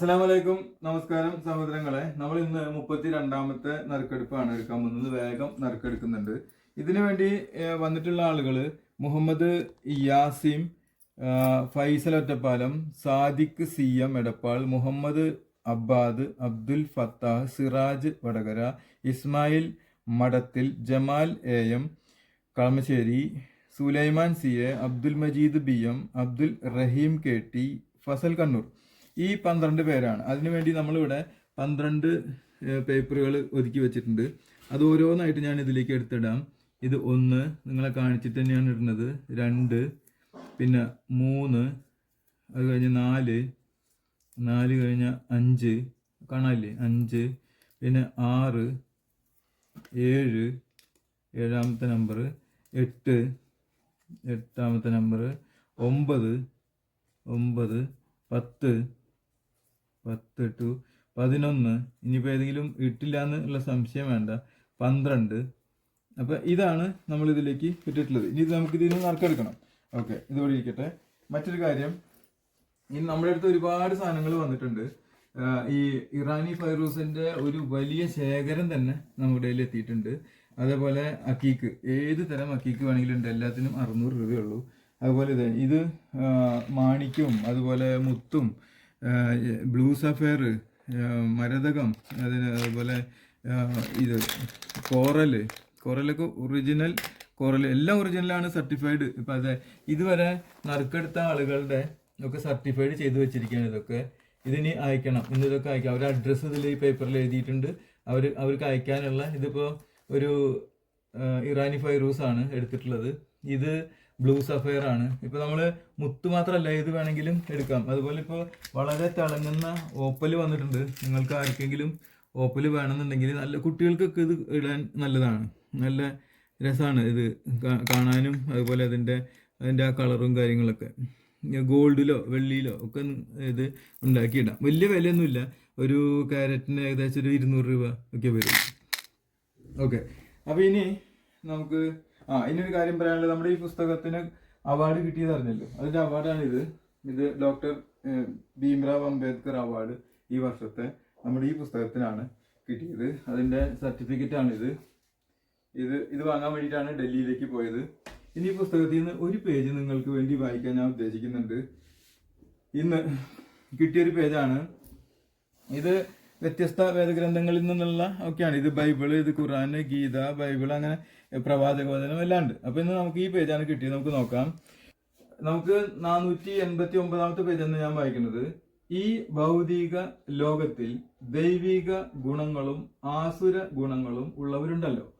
അസ്സലാമു അലൈക്കും നമസ്കാരം സഹോദരങ്ങളെ. നമ്മൾ ഇന്ന് മുപ്പത്തി രണ്ടാമത്തെ നറുക്കെടുപ്പാണ് എടുക്കാൻ പോകുന്നത്. വേഗം നറുക്കെടുക്കുന്നുണ്ട്. ഇതിനു വേണ്ടി വന്നിട്ടുള്ള ആളുകൾ Muhammad Yasim Faisal Ottapalam Sadiq C M Edappal Muhammad Abbad Abdul Fattah Siraj Vadakara Ismail Madathil Jamal A M Kalamassery Sulaiman C A Abdul Majeed B M Abdul Rahim K T Fasal Kannur. ഈ പന്ത്രണ്ട് പേരാണ്. അതിനുവേണ്ടി നമ്മളിവിടെ പന്ത്രണ്ട് പേപ്പറുകൾ ഒതുക്കി വെച്ചിട്ടുണ്ട്. അത് ഓരോന്നായിട്ട് ഞാൻ ഇതിലേക്ക് എടുത്തിടാം. ഇത് ഒന്ന് നിങ്ങളെ കാണിച്ചിട്ട് തന്നെയാണ് ഇടുന്നത്. രണ്ട് പിന്നെ മൂന്ന് അത് കഴിഞ്ഞ് നാല് നാല് കഴിഞ്ഞ അഞ്ച്. കാണാല്ലേ അഞ്ച് പിന്നെ ആറ് ഏഴ് ഏഴാമത്തെ നമ്പർ എട്ട് എട്ടാമത്തെ നമ്പർ ഒമ്പത് ഒമ്പത് പത്ത് പത്ത് ടു പതിനൊന്ന്. ഇനിയിപ്പോൾ ഏതെങ്കിലും ഇട്ടില്ല എന്നുള്ള സംശയം വേണ്ട. പന്ത്രണ്ട്. അപ്പോൾ ഇതാണ് നമ്മൾ ഇതിലേക്ക് ഇട്ടിട്ടുള്ളത് ഇനി നമുക്ക് നിന്ന് നറുക്കെടുക്കണം. ഓക്കെ ഇതുപോലെ ഇരിക്കട്ടെ. മറ്റൊരു കാര്യം ഇനി നമ്മുടെ അടുത്ത് ഒരുപാട് സാധനങ്ങൾ വന്നിട്ടുണ്ട്. ഈ ഇറാനി ഫൈറൂസിന്റെ ഒരു വലിയ ശേഖരം തന്നെ നമ്മുടെ കയ്യിൽ എത്തിയിട്ടുണ്ട്. അതേപോലെ അക്കീക്ക്. ഏത് തരം അക്കീക്ക് വേണമെങ്കിലും ഉണ്ട് എല്ലാത്തിനും അറുന്നൂറ് രൂപയുള്ളൂ അതുപോലെ ഇത് ഇത് മാണിക്കും അതുപോലെ മുത്തും ബ്ലൂ സഫയർ മരതകം അതിന് അതുപോലെ ഇത് കോറൽ. കോറലൊക്കെ ഒറിജിനൽ കോറൽ എല്ലാം ഒറിജിനലാണ് സർട്ടിഫൈഡ്. ഇപ്പം അതെ ഇതുവരെ നറുക്കെടുത്ത ആളുകളുടെ ഒക്കെ സർട്ടിഫൈഡ് ചെയ്തു വെച്ചിരിക്കുകയാണ് ഇതൊക്കെ. ഇതിനി അയക്കണം. ഇന്ന് ഇതൊക്കെ അയക്കാം. അവരുടെ അഡ്രസ്സ് ഇതിൽ ഈ പേപ്പറിൽ എഴുതിയിട്ടുണ്ട്. അവർ അവർക്ക് അയക്കാനുള്ള ഇതിപ്പോൾ ഒരു ഇറാനി ഫൈറൂസ് ആണ് എടുത്തിട്ടുള്ളത്. ഇത് ബ്ലൂ സഫയർ ആണ്. ഇപ്പൊ നമ്മൾ മുത്ത് മാത്രമല്ല ഏത് വേണമെങ്കിലും എടുക്കാം. അതുപോലെ ഇപ്പോൾ വളരെ തിളങ്ങുന്ന ഓപ്പൽ വന്നിട്ടുണ്ട്. നിങ്ങൾക്ക് ആർക്കെങ്കിലും ഓപ്പൽ വേണമെന്നുണ്ടെങ്കിൽ നല്ല കുട്ടികൾക്കൊക്കെ ഇത് ഇടാൻ നല്ലതാണ്. നല്ല രസമാണ് ഇത് കാണാനും അതുപോലെ അതിന്റെ അതിന്റെ ആ കളറും കാര്യങ്ങളൊക്കെ. ഗോൾഡിലോ വെള്ളിയിലോ ഒക്കെ ഇത് ഉണ്ടാക്കിയിടാം വലിയ വിലയൊന്നുമില്ല. ഒരു ക്യാരറ്റിന് ഏകദേശം ഒരു ഇരുന്നൂറ് രൂപ ഒക്കെ വരും. ഓക്കെ. അപ്പോൾ ഇനി നമുക്ക് ആ ഇനി ഒരു കാര്യം പറയാനുള്ളത്. നമ്മുടെ ഈ പുസ്തകത്തിന് അവാർഡ് കിട്ടിയത് അറിഞ്ഞല്ലോ? അതിന്റെ അവാർഡാണ് ഇത് ഇത് ഡോക്ടർ ഭീംറാവ് അംബേദ്കർ അവാർഡ് ഈ വർഷത്തെ നമ്മുടെ ഈ പുസ്തകത്തിനാണ് കിട്ടിയത്. അതിന്റെ സർട്ടിഫിക്കറ്റ് ആണ് ഇത് ഇത് ഇത് വാങ്ങാൻ വേണ്ടിയിട്ടാണ് ഡൽഹിയിലേക്ക് പോയത്. ഇനി ഈ പുസ്തകത്തിൽ നിന്ന് ഒരു പേജ് നിങ്ങൾക്ക് വേണ്ടി വായിക്കാൻ ഞാൻ ഉദ്ദേശിക്കുന്നുണ്ട്. ഇന്ന് കിട്ടിയൊരു പേജാണ് ഇത് വ്യത്യസ്ത വേദഗ്രന്ഥങ്ങളിൽ നിന്നുള്ള ഒക്കെയാണ്. ഇത് ബൈബിൾ ഇത് ഖുറാൻ ഗീത ബൈബിൾ അങ്ങനെ പ്രവാചക വചനം എല്ലാം ഉണ്ട്. അപ്പൊ ഇന്ന് നമുക്ക് ഈ പേജാണ് കിട്ടിയത്. നമുക്ക് നോക്കാം. നമുക്ക് നാനൂറ്റി എൺപത്തി ഒമ്പതാമത്തെ എന്ന് ഞാൻ വായിക്കുന്നത്. ഈ ഭൗതിക ലോകത്തിൽ ദൈവിക ഗുണങ്ങളും ആസുര ഗുണങ്ങളും ഉള്ളവരുണ്ടല്ലോ.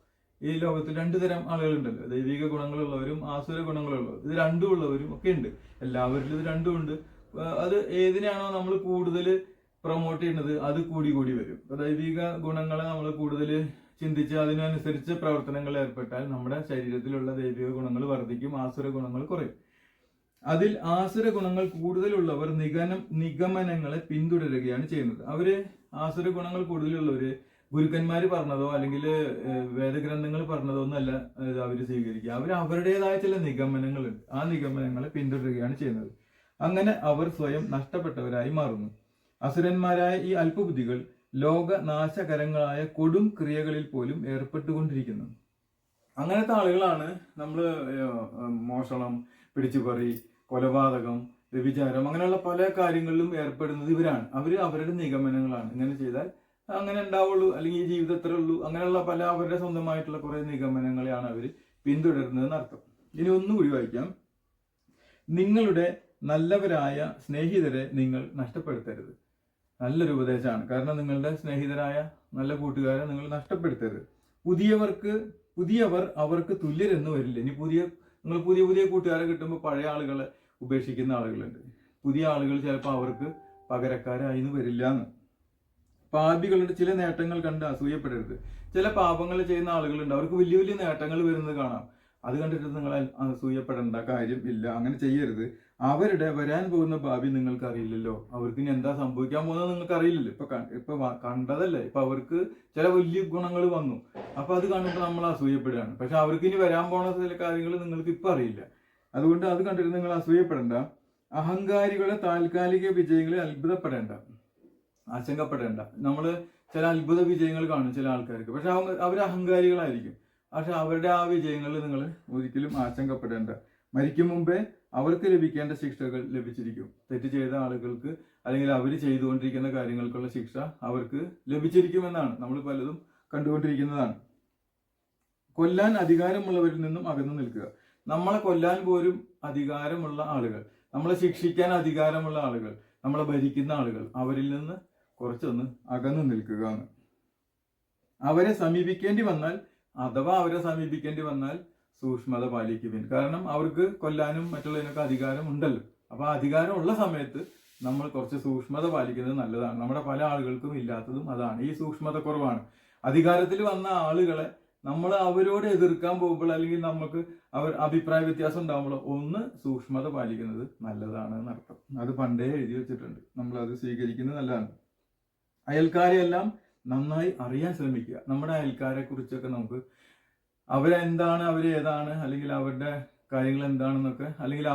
ഈ ലോകത്തിൽ രണ്ടു തരം ആളുകളുണ്ടല്ലോ. ദൈവിക ഗുണങ്ങളുള്ളവരും ആസുര ഗുണങ്ങളുള്ളവരും. ഇത് രണ്ടും ഉള്ളവരും ഒക്കെ ഉണ്ട്. എല്ലാവരിലും ഇത് രണ്ടും ഉണ്ട്. അത് ഏതിനാണോ നമ്മൾ കൂടുതൽ പ്രൊമോട്ട് ചെയ്യുന്നത് അത് കൂടി കൂടി വരും. ദൈവിക ഗുണങ്ങളെ നമ്മൾ കൂടുതൽ ചിന്തിച്ച് അതിനനുസരിച്ച് പ്രവർത്തനങ്ങൾ ഏർപ്പെട്ടാൽ നമ്മുടെ ശരീരത്തിലുള്ള ദൈവിക ഗുണങ്ങൾ വർദ്ധിക്കും ആസുര ഗുണങ്ങൾ കുറയും. അതിൽ ആസുര ഗുണങ്ങൾ കൂടുതലുള്ളവർ നിഗനം നിഗമനങ്ങളെ പിന്തുടരുകയാണ് ചെയ്യുന്നത്. അവർ ആസുര ഗുണങ്ങൾ കൂടുതലുള്ളവര് ഗുരുക്കന്മാര് പറഞ്ഞതോ അല്ലെങ്കിൽ വേദഗ്രന്ഥങ്ങൾ പറഞ്ഞതോ ഒന്നല്ല അവർ സ്വീകരിക്കുക. അവർ അവരുടേതായ ചില നിഗമനങ്ങളുണ്ട്. ആ നിഗമനങ്ങളെ പിന്തുടരുകയാണ് ചെയ്യുന്നത്. അങ്ങനെ അവർ സ്വയം നഷ്ടപ്പെട്ടവരായി മാറുന്നു. അസുരന്മാരായ ഈ അല്പബുദ്ധികൾ ലോകനാശകരങ്ങളായ കൊടും ക്രിയകളിൽ പോലും ഏർപ്പെട്ടുകൊണ്ടിരിക്കുന്നു. അങ്ങനത്തെ ആളുകളാണ് നമ്മൾ മോഷണം പിടിച്ചുപറി കൊലപാതകം വ്യഭിചാരം അങ്ങനെയുള്ള പല കാര്യങ്ങളിലും ഏർപ്പെടുന്നത് ഇവരാണ്. അവർ അവരുടെ നിഗമനങ്ങളാണ്. ഇങ്ങനെ ചെയ്താൽ അങ്ങനെ ഉണ്ടാവുള്ളൂ അല്ലെങ്കിൽ ഈ ജീവിതം എത്ര ഉള്ളൂ അങ്ങനെയുള്ള പല അവരുടെ സ്വന്തമായിട്ടുള്ള കുറെ നിഗമനങ്ങളെയാണ് അവർ പിന്തുടരുന്നതെന്ന് അർത്ഥം ഇനി ഒന്നുകൂടി വായിക്കാം. നിങ്ങളുടെ നല്ലവരായ സ്നേഹിതരെ നിങ്ങൾ നഷ്ടപ്പെടുത്തരുത്. നല്ലൊരു ഉപദേശമാണ്. കാരണം നിങ്ങളുടെ സ്നേഹിതരായ നല്ല കൂട്ടുകാരെ നിങ്ങൾ നഷ്ടപ്പെടുത്തരുത്. പുതിയവർക്ക് പുതിയവർ അവർക്ക് തുല്യരെന്ന് വരില്ല. ഇനി പുതിയ നിങ്ങൾ പുതിയ പുതിയ കൂട്ടുകാരെ കിട്ടുമ്പോൾ പഴയ ആളുകളെ ഉപേക്ഷിക്കുന്ന ആളുകളുണ്ട്. പുതിയ ആളുകൾ ചിലപ്പോൾ അവർക്ക് പകരക്കാരായി വരില്ല എന്ന് പാപികളുടെ ചില നേട്ടങ്ങൾ കണ്ട് അസൂയപ്പെടരുത്. ചില പാപങ്ങൾ ചെയ്യുന്ന ആളുകളുണ്ട് അവർക്ക് വലിയ വലിയ നേട്ടങ്ങൾ വരുന്നത് കാണാം. അത് കണ്ടിട്ട് നിങ്ങൾ അസൂയപ്പെടേണ്ട കാര്യം ഇല്ല. അങ്ങനെ ചെയ്യരുത്. അവരുടെ വരാൻ പോകുന്ന ഭാവി നിങ്ങൾക്ക് അറിയില്ലല്ലോ അവർക്ക് ഇനി എന്താ സംഭവിക്കാൻ പോകുന്നത് നിങ്ങൾക്ക് അറിയില്ലല്ലോ ഇപ്പൊ ഇപ്പൊ കണ്ടതല്ലേ? ഇപ്പൊ അവർക്ക് ചില വലിയ ഗുണങ്ങൾ വന്നു. അപ്പൊ അത് കണ്ടിട്ട് നമ്മൾ അസൂയപ്പെടുകയാണ്. പക്ഷെ അവർക്ക് ഇനി വരാൻ പോണ ചില കാര്യങ്ങൾ നിങ്ങൾക്ക് ഇപ്പൊ അറിയില്ല. അതുകൊണ്ട് അത് കണ്ടിട്ട് നിങ്ങൾ അസൂയപ്പെടേണ്ട. അഹങ്കാരികളെ താൽക്കാലിക വിജയങ്ങളെ അത്ഭുതപ്പെടേണ്ട. ആശങ്കപ്പെടേണ്ട. നമ്മൾ ചില അത്ഭുത വിജയങ്ങൾ കാണും ചില ആൾക്കാർക്ക്. പക്ഷെ അവർ അവർ അഹങ്കാരികളായിരിക്കും. പക്ഷെ അവരുടെ ആ വിജയങ്ങളിൽ നിങ്ങൾ ഒരിക്കലും ആശങ്കപ്പെടേണ്ട. മരിക്കും മുമ്പേ അവർക്ക് ലഭിക്കേണ്ട ശിക്ഷകൾ ലഭിച്ചിരിക്കും. തെറ്റ് ചെയ്ത ആളുകൾക്ക് അല്ലെങ്കിൽ അവർ ചെയ്തുകൊണ്ടിരിക്കുന്ന കാര്യങ്ങൾക്കുള്ള ശിക്ഷ അവർക്ക് ലഭിച്ചിരിക്കുമെന്നാണ്. നമ്മൾ പലതും കണ്ടുകൊണ്ടിരിക്കുന്നതാണ്. കൊല്ലാൻ അധികാരമുള്ളവരിൽ നിന്നും അകന്നു നിൽക്കുക. നമ്മളെ കൊല്ലാൻ പോലും അധികാരമുള്ള ആളുകൾ നമ്മളെ ശിക്ഷിക്കാൻ അധികാരമുള്ള ആളുകൾ നമ്മളെ ഭരിക്കുന്ന ആളുകൾ അവരിൽ നിന്ന് കുറച്ചൊന്ന് അകന്നു നിൽക്കുക അവരെ സമീപിക്കേണ്ടി വന്നാൽ അഥവാ അവരെ സമീപിക്കേണ്ടി വന്നാൽ സൂക്ഷ്മത പാലിക്കുവിൻ കാരണം അവർക്ക് കൊല്ലാനും മറ്റുള്ളതിനൊക്കെ അധികാരം ഉണ്ടല്ലോ. അപ്പൊ ആ അധികാരം ഉള്ള സമയത്ത് നമ്മൾ കുറച്ച് സൂക്ഷ്മത പാലിക്കുന്നത് നല്ലതാണ്. നമ്മുടെ പല ആളുകൾക്കും ഇല്ലാത്തതും അതാണ്. ഈ സൂക്ഷ്മത കുറവാണ്. അധികാരത്തിൽ വന്ന ആളുകളെ നമ്മൾ അവരോട് എതിർക്കാൻ പോകുമ്പോൾ അല്ലെങ്കിൽ നമുക്ക് അവർ അഭിപ്രായ വ്യത്യാസം ഉണ്ടാകുമ്പോൾ ഒന്ന് സൂക്ഷ്മത പാലിക്കുന്നത് നല്ലതാണ് എന്നർത്ഥം. അത് പണ്ടേ എഴുതി വെച്ചിട്ടുണ്ട്. നമ്മൾ അത് സ്വീകരിക്കുന്നത് നല്ലതാണ്. അയൽക്കാരെയെല്ലാം നന്നായി അറിയാൻ ശ്രമിക്കുക. നമ്മുടെ അയൽക്കാരെ കുറിച്ചൊക്കെ നമുക്ക് അവരെന്താണ് അവർ ഏതാണ് അല്ലെങ്കിൽ അവരുടെ കാര്യങ്ങൾ എന്താണെന്നൊക്കെ അല്ലെങ്കിൽ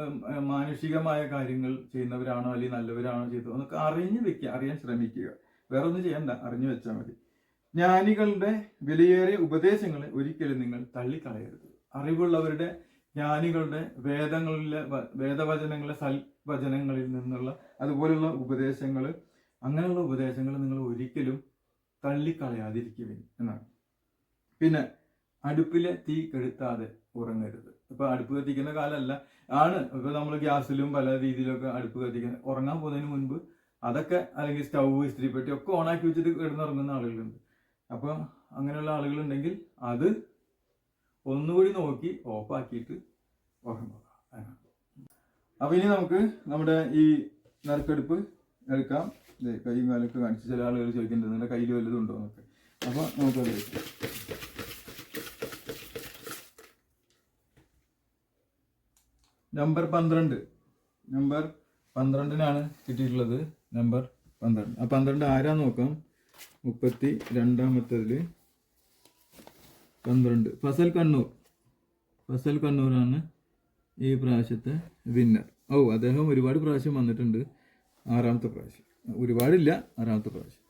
ഉം, മാനുഷികമായ കാര്യങ്ങൾ ചെയ്യുന്നവരാണോ അല്ലെങ്കിൽ നല്ലവരാണോ ചെയ്തത് എന്നൊക്കെ അറിഞ്ഞു വെക്കുക അറിയാൻ ശ്രമിക്കുക. വേറെ ഒന്നും ചെയ്യണ്ട അറിഞ്ഞു വെച്ചാൽ മതി. ജ്ഞാനികളുടെ വിലയേറിയ ഉപദേശങ്ങളെ ഒരിക്കലും നിങ്ങൾ തള്ളിക്കളയരുത്. അറിവുള്ളവരുടെ ജ്ഞാനികളുടെ വേദങ്ങളിലെ വേദവചനങ്ങളെ സൽവചനങ്ങളിൽ നിന്നുള്ള അതുപോലുള്ള ഉപദേശങ്ങൾ അങ്ങനെയുള്ള ഉപദേശങ്ങൾ നിങ്ങൾ ഒരിക്കലും തള്ളിക്കളയാതിരിക്കുവിൻ എന്നാണ്. പിന്നെ അടുപ്പിലെ തീ കെടുത്താതെ ഉറങ്ങരുത്. ഇപ്പൊ അടുപ്പ് കത്തിക്കുന്ന കാലമല്ല ആണ്. ഇപ്പൊ നമ്മൾ ഗ്യാസിലും പല രീതിയിലൊക്കെ അടുപ്പ് കത്തിക്കുന്ന ഉറങ്ങാൻ പോകുന്നതിന് മുൻപ് അതൊക്കെ അല്ലെങ്കിൽ സ്റ്റൗ ഇസ്ത്രീപ്പെട്ടി ഒക്കെ ഓണാക്കി വെച്ചിട്ട് കിടന്നുറങ്ങുന്ന ആളുകളുണ്ട്. അപ്പൊ അങ്ങനെയുള്ള ആളുകളുണ്ടെങ്കിൽ അത് ഒന്നുകൂടി നോക്കി ഓഫാക്കിയിട്ട് ഉറങ്ങുക. അതാണ്. അപ്പൊ ഇനി നമുക്ക് നമ്മുടെ ഈ നറുക്കെടുപ്പ് എടുക്കാം. കൈയും കാലൊക്കെ കാണിച്ച് ചില ആളുകൾ ചോദിക്കുന്നുണ്ട് നിങ്ങളുടെ കയ്യിൽ വല്ലതും ഉണ്ടോ? എന്നൊക്കെ. നമുക്കത് നമ്പർ പന്ത്രണ്ട്. നമ്പർ പന്ത്രണ്ടിനാണ് കിട്ടിയിട്ടുള്ളത്. നമ്പർ പന്ത്രണ്ട്. ആ പന്ത്രണ്ട് ആരാ നോക്കാം? മുപ്പത്തി രണ്ടാമത്തതിൽ പന്ത്രണ്ട്. ഫസൽ കണ്ണൂർ. ഫസൽ കണ്ണൂരാണ് ഈ പ്രാവശ്യത്തെ വിന്നർ ഓ അദ്ദേഹം ഒരുപാട് പ്രാവശ്യം വന്നിട്ടുണ്ട്. ആറാമത്തെ പ്രാവശ്യം. ഒരുപാടില്ല ആറാമത്തെ പ്രാവശ്യം.